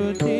Rudy.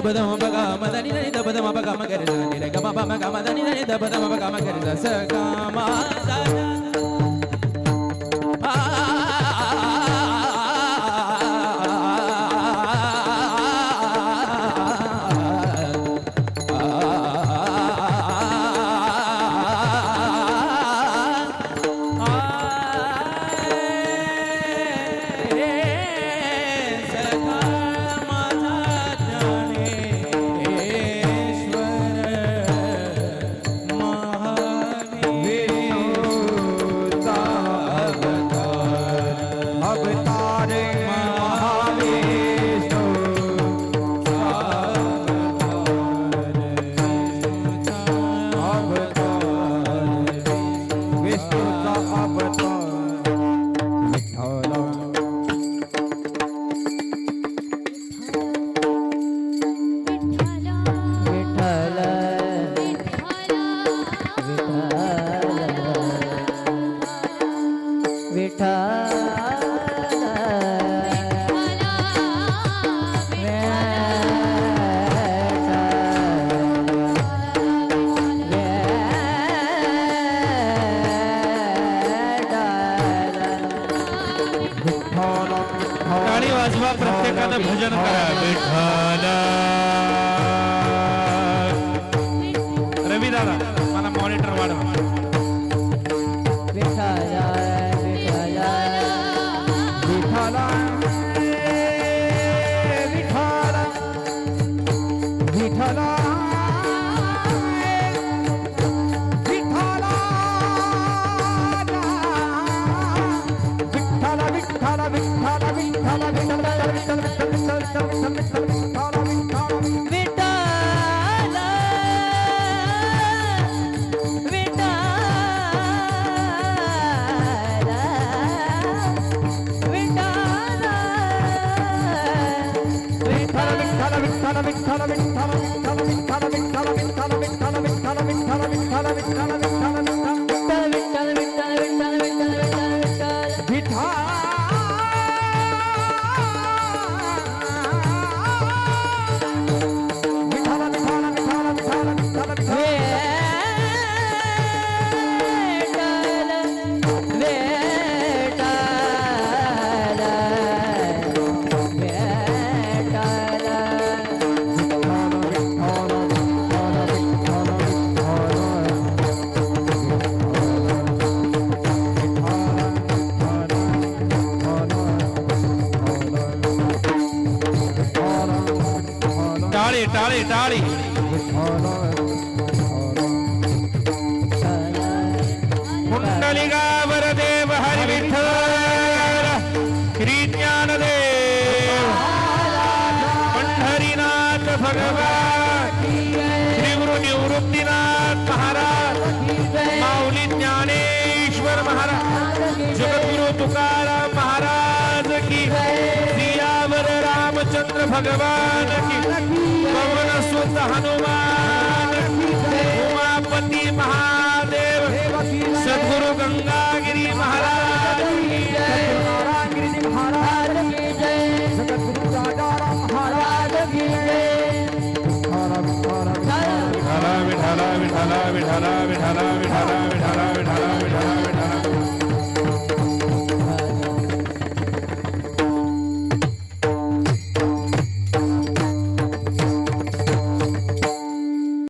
దబదమ బగ మదని నని దబదమ బగ మగరిద నిరగమ బమ గమ దని నని దబదమ బగ మగరిద సగమ वाजवा प्रत्येकानं भजन करा. विठ्ठल विठ्ठल श्री ज्ञानदेव पंढरीनाथ भगवान श्री गुरु निवृत्तीनाथ महाराज माऊली ज्ञानेश्वर महाराज जगद्गुरु तुकाराम महाराज की सियावर रामचंद्र भगवान की हनुमान उमापति महादेव सदगुरु गंगागिरी महाराज की महाराज जय राजाराम महाराज की जय विठाला विठाला विठाला विठाला